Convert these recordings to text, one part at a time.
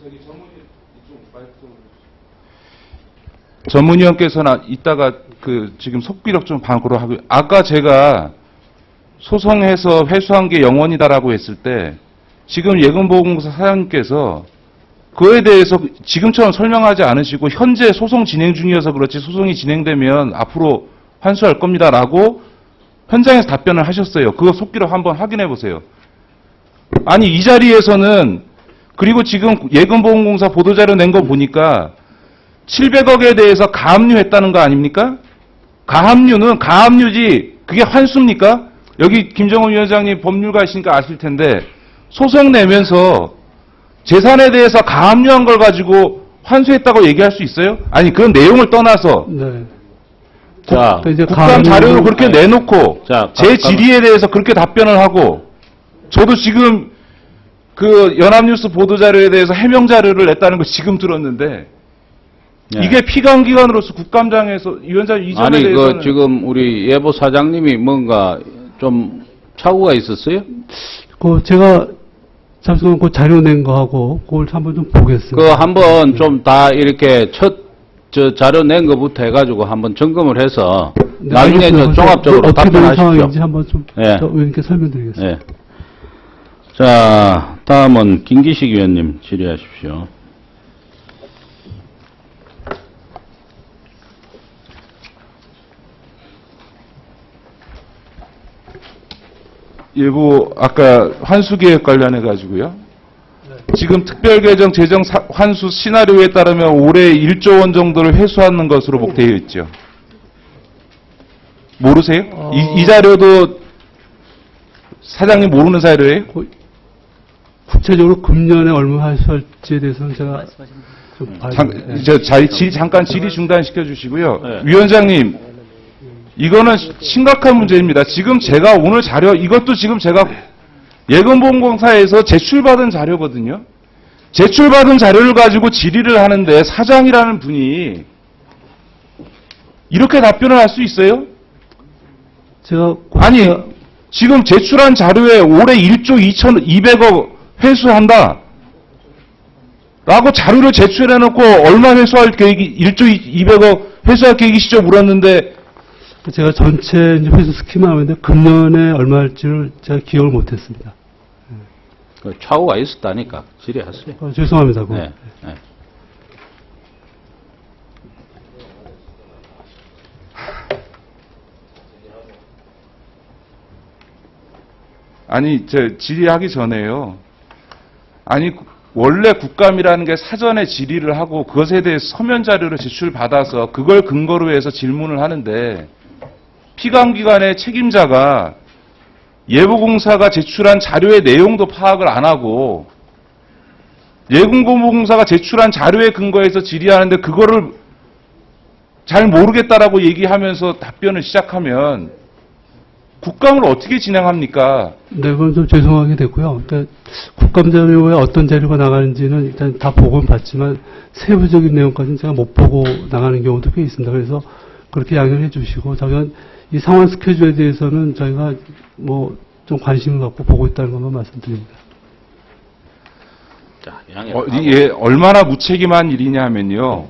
저기 전문위 이쪽 마이크 좀 전문위원께서는 이따가 그 지금 속기록 좀 방으로 하고 아까 제가 소송해서 회수한 게 영원이다라고 했을 때 지금 예금보험공사 사장님께서 그에 대해서 지금처럼 설명하지 않으시고 현재 소송 진행 중이어서 그렇지 소송이 진행되면 앞으로 환수할 겁니다라고 현장에서 답변을 하셨어요. 그거 속기록 한번 확인해 보세요. 아니 이 자리에서는 그리고 지금 예금보험공사 보도자료 낸 거 보니까 700억에 대해서 가압류했다는 거 아닙니까? 가압류는 가압류지 그게 환수입니까? 여기 김정은 위원장님 법률가이시니까 아실 텐데 소송 내면서 재산에 대해서 가압류한 걸 가지고 환수했다고 얘기할 수 있어요? 아니 그런 내용을 떠나서 네. 자, 또 이제 국감 자료를 그렇게 내놓고 자, 제 가- 질의에 대해서 그렇게 답변을 하고 저도 지금 그 연합뉴스 보도자료에 대해서 해명 자료를 냈다는 거 지금 들었는데 네. 이게 피감기관으로서 국감장에서 위원장 이전에 아니 대해서는 그 지금 우리 예보 사장님이 뭔가 좀 착오가 있었어요? 그 제가 잠시만 그 자료 낸 거하고 그걸 한번 좀 보겠습니다. 그 한번 좀 다 이렇게 첫 저 자료 낸 것부터 해가지고 한번 점검을 해서 네, 나중에 알겠습니다. 저 종합적으로 어떻게 된 답변하십시오. 상황인지 한번 좀 예. 저 의원님께 설명드리겠습니다. 예. 자, 다음은 김기식 위원님 질의하십시오. 일부 아까 환수 계획 관련해 가지고요. 지금 특별개정 재정 사- 환수 시나리오에 따르면 올해 1조 원 정도를 회수하는 것으로 목되어 있죠. 모르세요? 어. 이, 이 자료도 사장님 모르는 자료예요? 그 구체적으로 금년에 얼마 할수할지에 대해서는 제가 좀 봐야 잠. 예. 저 자리 질 잠깐 질의 중단시켜 주시고요. 네. 위원장님, 이거는 시- 심각한 문제입니다. 지금 제가 오늘 자료 이것도 지금 제가 예금보험공사에서 제출받은 자료거든요. 제출받은 자료를 가지고 질의를 하는데 사장이라는 분이 이렇게 답변을 할 수 있어요? 제가 그- 아니, 제가- 지금 제출한 자료에 올해 1조 2,200억 회수한다. 라고 자료를 제출해놓고 얼마 회수할 계획이, 1조 200억 회수할 계획이시죠? 물었는데, 제가 전체 회수 스키만 하는데 금년에 얼마 할지를 제가 기억을 못했습니다. 그 착오가 있었다니까 질의하세요. 어, 죄송합니다. 그거. 네. 네. 아니, 저, 질의하기 전에요. 아니, 구- 원래 국감이라는 게 사전에 질의를 하고 그것에 대해서 서면 자료를 제출받아서 그걸 근거로 해서 질문을 하는데 피감기관의 책임자가 예보공사가 제출한 자료의 내용도 파악을 안 하고 예금보험공사가 제출한 자료에 근거해서 질의하는데 그거를 잘 모르겠다라고 얘기하면서 답변을 시작하면 국감을 어떻게 진행합니까? 네, 그건 좀 죄송하게 됐고요. 그러니까 국감 자료에 어떤 자료가 나가는지는 일단 다 보고는 봤지만 세부적인 내용까지는 제가 못 보고 나가는 경우도 꽤 있습니다. 그래서 그렇게 양해해 주시고 저희가 이 상환 스케줄에 대해서는 저희가 뭐 좀 관심을 갖고 보고 있다는 것만 말씀드립니다. 자, 양해. 어, 이게 얼마나 무책임한 일이냐 하면요.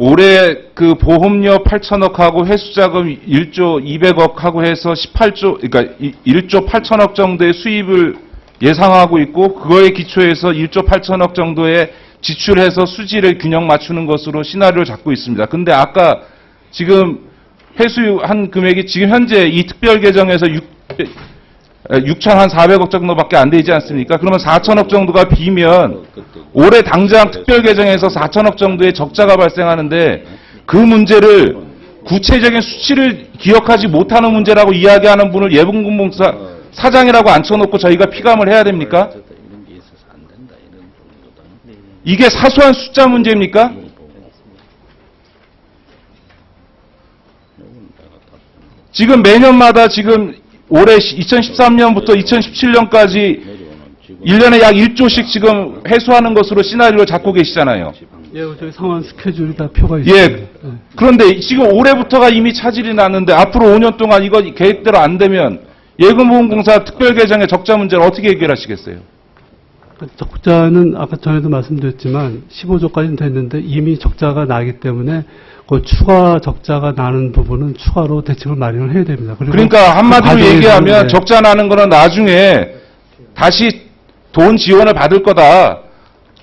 올해 그 보험료 8천억하고 회수자금 1조 200억하고 해서 18조, 그러니까 1조 8천억 정도의 수입을 예상하고 있고 그거에 기초해서 1조 8천억 정도의 지출해서 수지를 균형 맞추는 것으로 시나리오를 잡고 있습니다. 근데 아까 지금 회수한 금액이 지금 현재 이 특별 개정에서 6, 6,400억 정도밖에 안 되지 않습니까? 그러면 4천억 정도가 비면 올해 당장 특별 개정에서 4천억 정도의 적자가 발생하는데 그 문제를 구체적인 수치를 기억하지 못하는 문제라고 이야기하는 분을 예금공사 사장이라고 앉혀놓고 저희가 피감을 해야 됩니까? 이게 사소한 숫자 문제입니까? 지금 매년마다 지금 올해 2013년부터 2017년까지 1년에 약 1조씩 지금 회수하는 것으로 시나리오를 잡고 계시잖아요. 예, 저희 상환 스케줄이 다 표가 있습니다. 예. 네. 그런데 지금 올해부터가 이미 차질이 났는데 앞으로 5년 동안 이거 계획대로 안 되면 예금보험공사 특별계정의 적자 문제를 어떻게 해결하시겠어요? 그 적자는 아까 전에도 말씀드렸지만 15조까지는 됐는데 이미 적자가 나기 때문에 그 추가 적자가 나는 부분은 추가로 대책을 마련을 해야 됩니다. 그러니까 그 한마디로 얘기하면 네, 적자 나는 거는 나중에 다시 돈 지원을 받을 거다.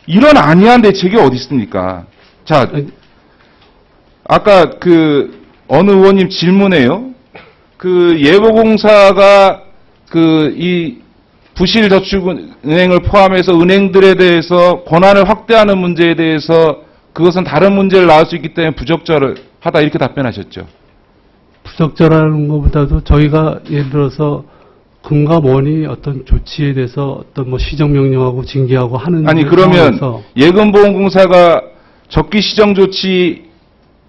이런 안이한 대책이 어디 있습니까? 자, 아까 그 어느 의원님 질문에요. 그 예보공사가 그 이 부실저축은행을 포함해서 은행들에 대해서 권한을 확대하는 문제에 대해서 그것은 다른 문제를 낳을 수 있기 때문에 부적절을 하다 이렇게 답변하셨죠. 부적절한 것보다도 저희가 예를 들어서 금과 원이 어떤 조치에 대해서 어떤 뭐 시정명령하고 징계하고 하는 아니 그러면 예금보험공사가 적기 시정 조치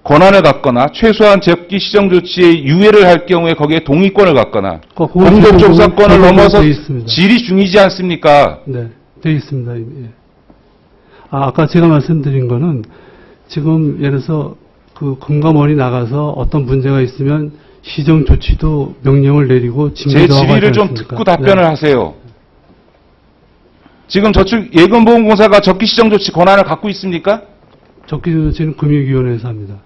권한을 갖거나 최소한 적기 시정 조치에 유예를 할 경우에 거기에 동의권을 갖거나 그 공동조사권을 대부분 넘어서 돼. 질이 중이지 않습니까? 네, 되어 있습니다. 예. 아, 아까 제가 말씀드린 거는 지금 예를 들어서 그 금감원이 나가서 어떤 문제가 있으면 시정 조치도 명령을 내리고 제 질의를 좀? 듣고 답변을 네. 하세요. 지금 저축 예금보험공사가 적기 시정 조치 권한을 갖고 있습니까? 적기 조치는 금융위원회에서 합니다.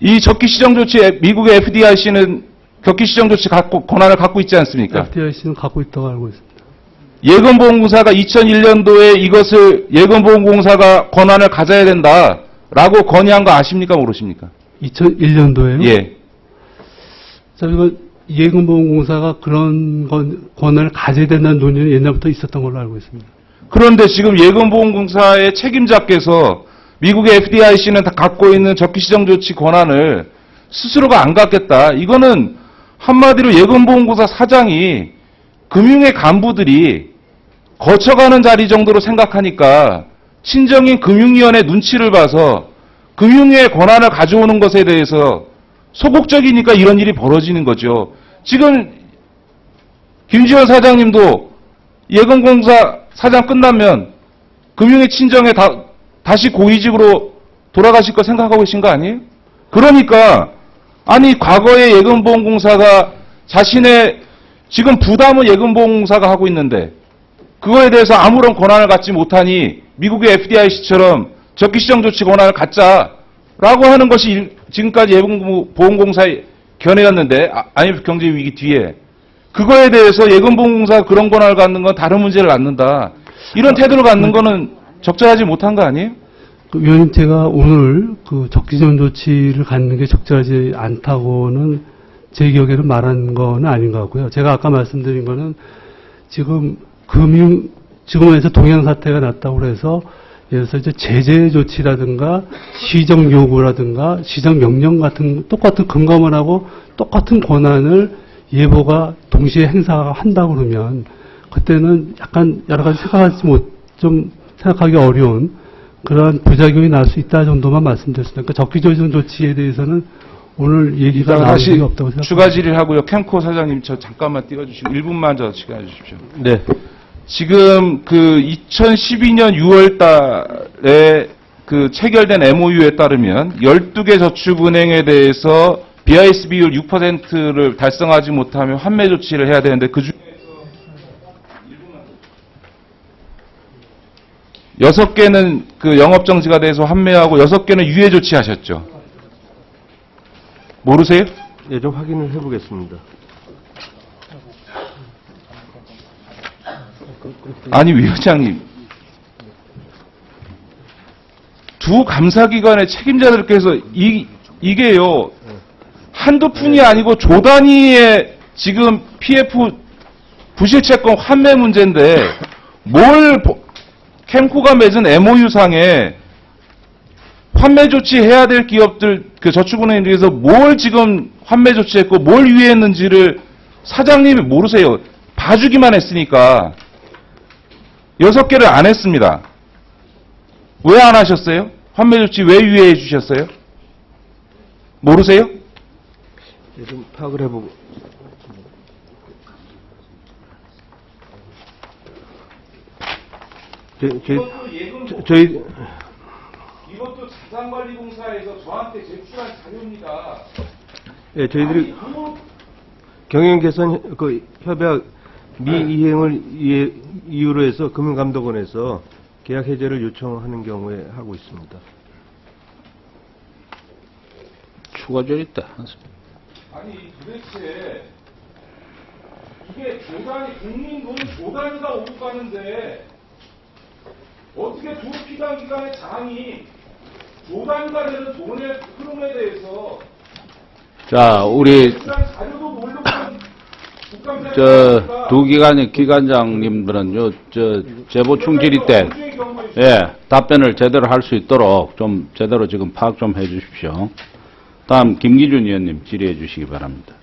이 적기 시정 조치 미국의 FDIC는 적기 시정 조치 갖고 권한을 갖고 있지 않습니까? FDIC는 갖고 있다고 알고 있습니다. 예금보험공사가 2001년도에 이것을 예금보험공사가 권한을 가져야 된다라고 건의한 거 아십니까 모르십니까? 2001년도에요? 예. 자, 이거 예금보험공사가 그런 건, 권한을 가져야 된다는 논의는 옛날부터 있었던 걸로 알고 있습니다. 그런데 지금 예금보험공사의 책임자께서 미국의 FDIC는 다 갖고 있는 적기시정 조치 권한을 스스로가 안 갖겠다. 이거는 한마디로 예금보험공사 사장이 금융의 간부들이 거쳐가는 자리 정도로 생각하니까 친정인 금융위원회 눈치를 봐서 금융위의 권한을 가져오는 것에 대해서 소극적이니까 이런 일이 벌어지는 거죠. 지금 김지원 사장님도 예금공사 사장 끝나면 금융의 친정에 다, 다시 고위직으로 돌아가실 거 생각하고 계신 거 아니에요? 그러니까 아니 과거에 예금보험공사가 자신의 지금 부담은 예금보험공사가 하고 있는데 그거에 대해서 아무런 권한을 갖지 못하니 미국의 FDIC처럼 적기시정 조치 권한을 갖자라고 하는 것이 일- 지금까지 예금보험공사의 견해였는데 아, IMF 경제 위기 뒤에 그거에 대해서 예금보험공사가 그런 권한을 갖는 건 다른 문제를 낳는다. 이런 태도를 갖는 거는 적절하지 못한 거 아니에요? 그 위원님 제가 오늘 그 적기전 조치를 갖는 게 적절하지 않다고는 제 기억에는 말한 거는 아닌 것 같고요. 제가 아까 말씀드린 거는 지금 금융 지금에서 동양 사태가 났다고 그래서 예를 들어서 이제 제재 조치라든가 시정 요구라든가 시정 명령 같은 똑같은 금감원하고 똑같은 권한을 예보가 동시에 행사한다고 그러면 그때는 약간 여러 가지 생각하지 못 좀 생각하기 어려운 그러한 부작용이 날 수 있다 정도만 말씀드렸습니다. 그러니까 적기조정 조치에 대해서는 오늘 얘기가 나올 다시 일이 없다고 생각합니다. 추가 질의를 하고요. 캠코 사장님 저 잠깐만 띄워주시고 1분만 더 시간 주십시오. 네. 지금 그 2012년 6월 달에 그 체결된 MOU에 따르면 12개 저축은행에 대해서 BIS 비율 6%를 달성하지 못하면 환매 조치를 해야 되는데 그중 여섯 개는 그 영업 정지가 돼서 환매하고 여섯 개는 유예 조치하셨죠. 모르세요? 예, 좀 확인을 해보겠습니다. 아니 위원장님 두 감사기관의 책임자들께서 이 이게요 한두 푼이 아니고 조 단위의 지금 PF 부실채권 환매 문제인데 뭘 보- 캠코가 맺은 MOU 상에 환매 조치해야 될 기업들 그 저축은행에서 뭘 지금 환매 조치했고 뭘 유예했는지를 사장님이 모르세요. 봐주기만 했으니까 여섯 개를 안 했습니다. 왜 안 하셨어요? 환매 조치 왜 유예해 주셨어요? 모르세요? 예, 좀 파악을 해보고. 저, 저, 저, 저희, 이것도 자산관리공사에서 저한테 제출한 자료입니다. 예, 저희들이 경영 개선 그 협약 미이행을 이해- 이유로 해서 금융감독원에서 계약 해제를 요청하는 경우에 하고 있습니다. 추가 때 하겠습니다. 아니 도대체 이게 조단위 국민 돈 조단위가 오고 가는데 어떻게 두 피감 기관의 장이 조단위가 되는 돈의 흐름에 대해서 자, 우리 저 두 기관의 기관장님들은 요 저 제보 충질이 때 예, 답변을 제대로 할 수 있도록 좀 제대로 지금 파악 좀 해 주십시오. 다음 김기준 의원님 질의해 주시기 바랍니다.